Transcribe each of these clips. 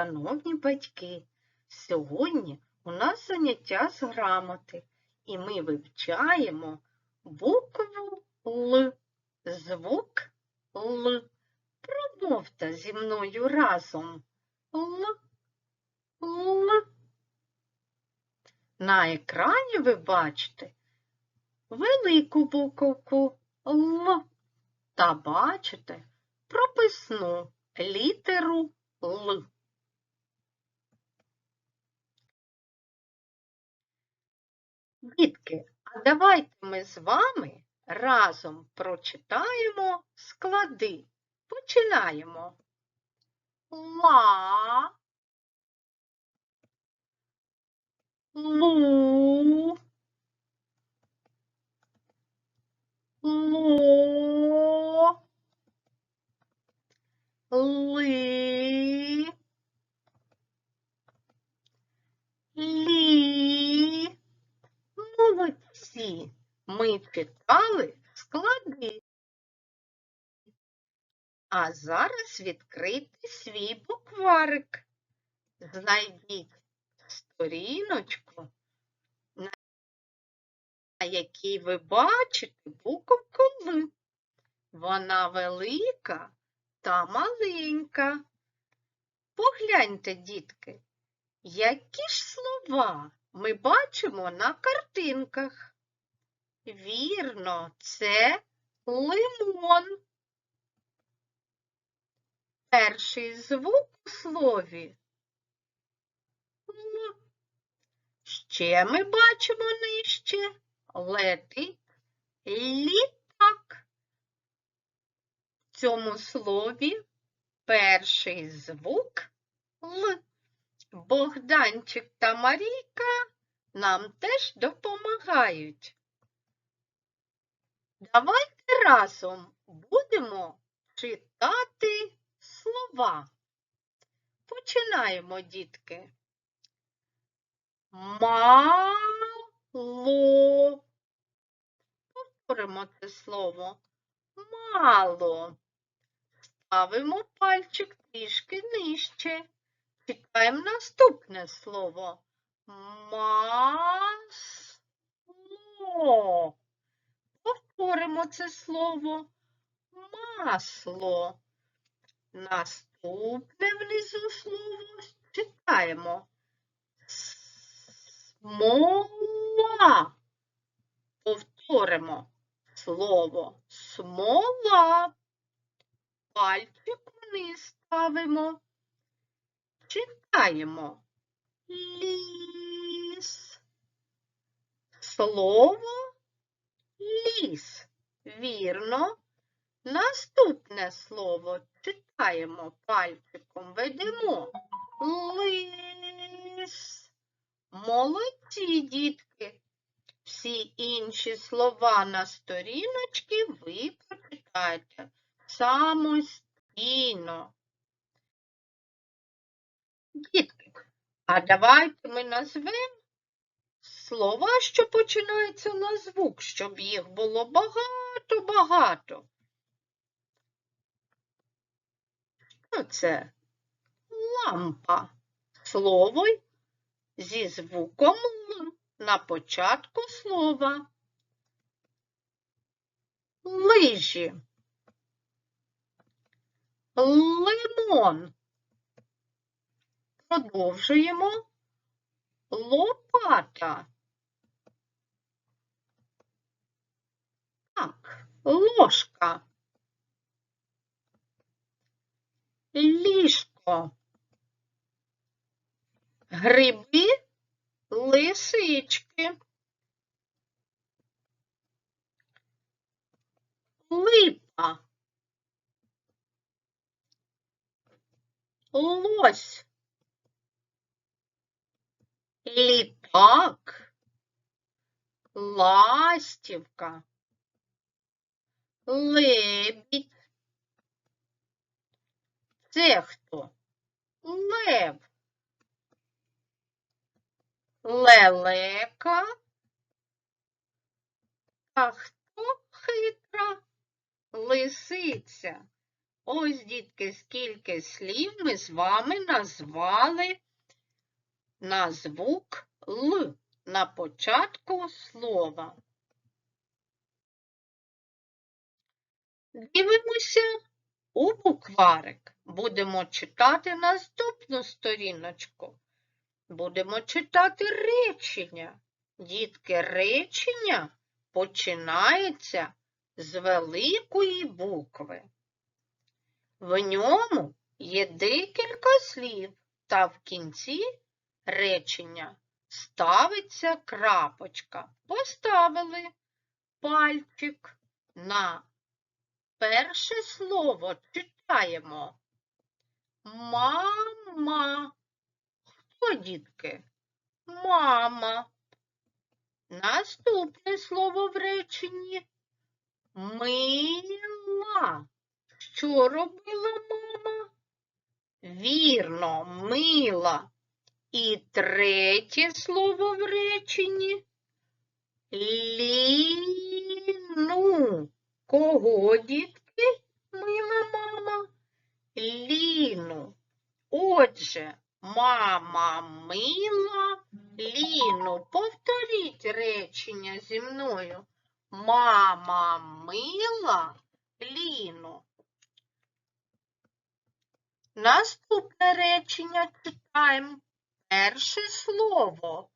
шановні батьки. Сьогодні у нас заняття з грамоти, і ми вивчаємо букву Л, звук Л. Промовте зі мною разом. Л, Л. На екрані ви бачите велику буковку Л та бачите прописну літеру Л. Дітки, а давайте ми з вами разом прочитаємо склади. Починаємо. Ла, лу, ло, ли, лі. Молодці! Ми читали склади. А зараз відкрийте свій букварик. Знайдіть сторіночку, на якій ви бачите буковку Л. Вона велика та маленька. Погляньте, дітки, які ж слова ми бачимо на картинках? Вірно, це лимон. Перший звук у слові Л. Ще ми бачимо нижче летить літак. В цьому слові перший звук Л. Богданчик та Марійка нам теж допомагають. Давайте разом будемо читати слова. Починаємо, дітки. Мало. Повторимо це слово. Мало. Ставимо пальчик трішки нижче. Читаємо наступне слово. Масло. Повторимо це слово. Масло. Наступне внизу слово читаємо. Смола. Повторимо слово смола. Пальчик вниз ставимо. Читаємо ліс. Слово ліс. Вірно. Наступне слово читаємо пальчиком, ведемо лис. Молодці, дітки. Всі інші слова на сторіночці ви прочитаєте самостійно. Дітки, а давайте ми назвемо слова, що починаються на звук, щоб їх було багато-багато. Що це? Лампа. Слово зі звуком Л на початку слова. Лижі. Лимон. Продовжуємо. Лопата. Так, ложка. Ліжко. Гриби, лисички. Липа. Лось. Літак. Ластівка. Лебідь. Це хто? Лев. Лелека. А хто хитра? лисиця. Ось, дітки, скільки слів ми з вами назвали на звук Л на початку слова. Дивимося у букварик. Будемо читати наступну сторіночку. Будемо читати речення. Дітки, речення починається з великої букви. В ньому є декілька слів, та в кінці речення ставиться крапочка. Поставили пальчик на перше слово читаємо. Мама. Хто, дітки? Мама. Наступне слово в реченні мила. Що робила мама? Вірно, мила. І третє слово в реченні ліну. Кого, дітки, мила мама? Ліну. Отже, мама мила Ліну. Повторіть речення зі мною. Мама мила Ліну. Наступне речення читаємо. Перше слово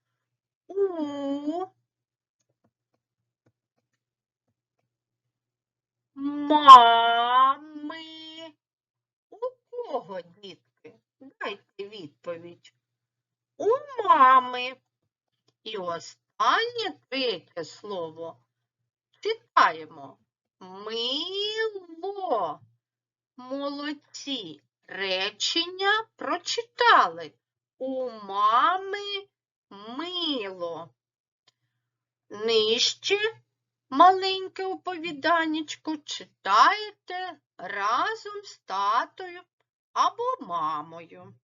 у мами. У кого, дітки? Дайте відповідь. У мами. І останнє третє слово читаємо. Мило. Молодці. Речення прочитали. У мами мило. Нижче маленьке оповіданечко читаєте разом з татою або мамою.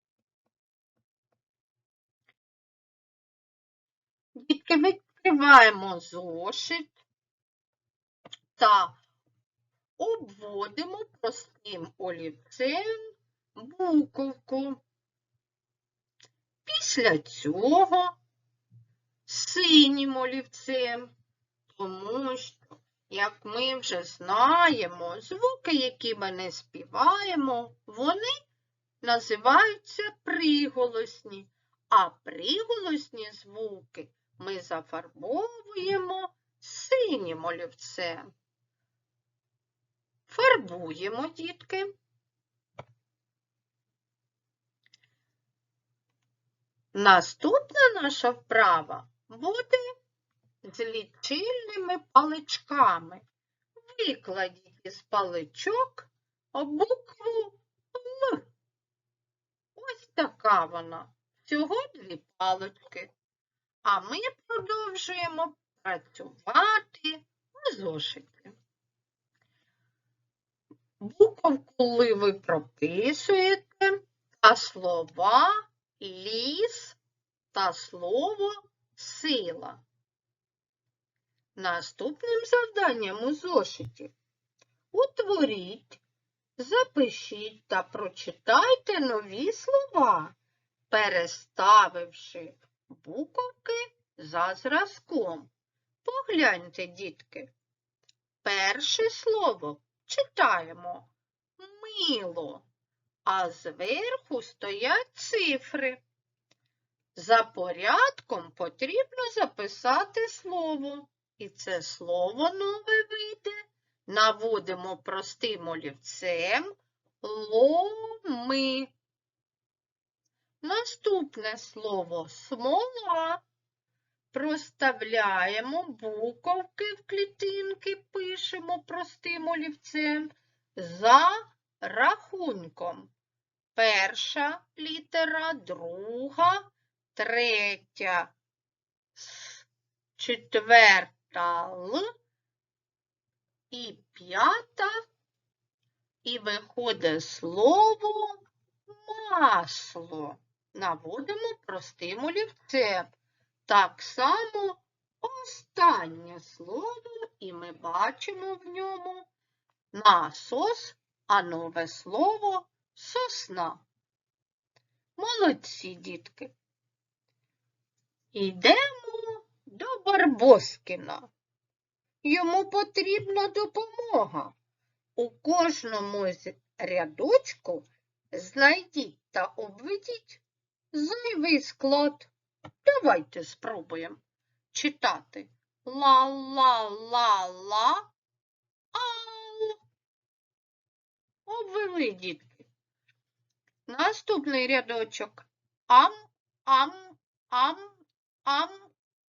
Дітки, відкриваємо зошит та обводимо простим олівцем буковку. Після цього синім олівцем, тому що, як ми вже знаємо, звуки, які ми не співаємо, вони називаються приголосні, а приголосні звуки ми зафарбовуємо синім олівцем. Фарбуємо, дітки. Наступна наша вправа буде з лічильними паличками. Викладіть із паличок букву Л. Ось така вона. Всього дві палички. А ми продовжуємо працювати у зошиті. Буковку Ли ви прописуєте, а слова ліс та слово сила. Наступним завданням у зошиті утворіть, запишіть та прочитайте нові слова, переставивши буковки за зразком. Погляньте, дітки. Перше слово читаємо мило а зверху стоять цифри. За порядком потрібно записати слово. І це слово нове вийде. Наводимо простим олівцем ломи. Наступне слово смола. Проставляємо буковки в клітинки, пишемо простим олівцем за рахунком. Перша літера, друга, третя, четверта Л і п'ята. І виходить слово масло. Наводимо простим олівцем. Так само останнє слово, і ми бачимо в ньому насос, а нове слово сосна. Молодці, дітки. Йдемо до Барбоскіна. Йому потрібна допомога. У кожному з рядочку знайдіть та обведіть зайвий склад. Давайте спробуємо читати. Ла-ла-ла-ла. Обвели, дітки. Наступний рядочок. Ам, ам, ам, ам,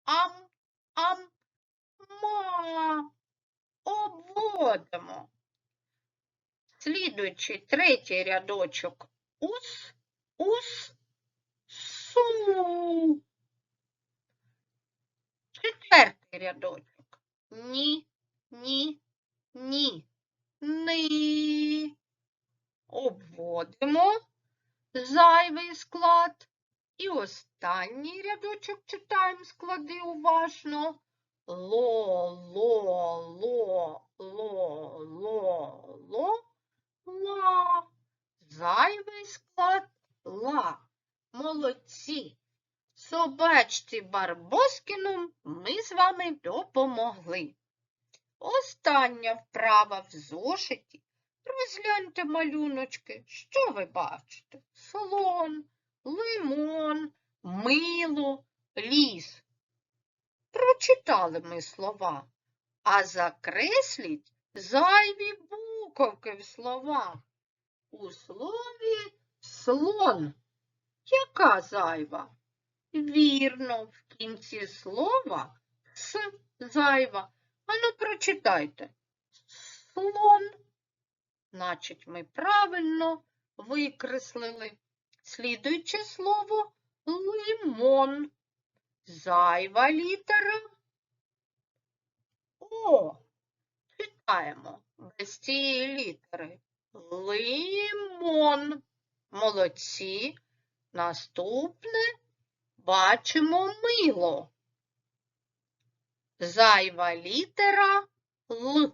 ам, ам, ма. Обводимо. Слідуючий третій рядочок. Ус, ус, су. Четвертий рядочок. Ні, ні, ні, ни. Обводимо зайвий склад. І останній рядочок читаємо склади уважно. Ло, ло, ло, ло, ло, ло, ла. Зайвий склад ла. Молодці. Собачці Барбоскіну ми з вами допомогли. Остання вправа в зошиті. Розгляньте малюночки. Що ви бачите? Слон, лимон, мило, ліс. Прочитали ми слова, а закресліть зайві буковки в словах. У слові слон. Яка зайва? Вірно, в кінці слова с зайва. Ану, прочитайте. Слон. Значить, ми правильно викреслили. Слідуюче слово лимон. Зайва літера. О, читаємо без цієї літери. Лимон. Молодці. Наступне бачимо мило. Зайва літера Л.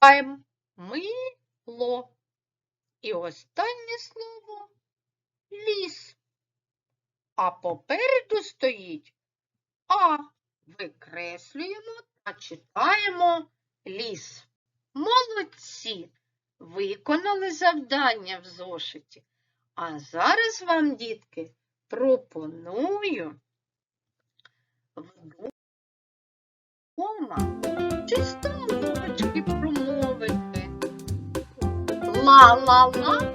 Читаємо мило. І останнє слово ліс. А попереду стоїть А. Викреслюємо та читаємо ліс. Молодці! Виконали завдання в зошиті. А зараз вам, дітки, пропоную вдома Ла-ла-ла, а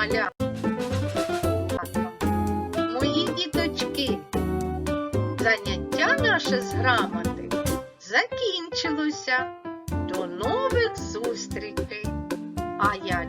маля, мої діточки, заняття наше з грамоти закінчилося. До нових зустрічей. А я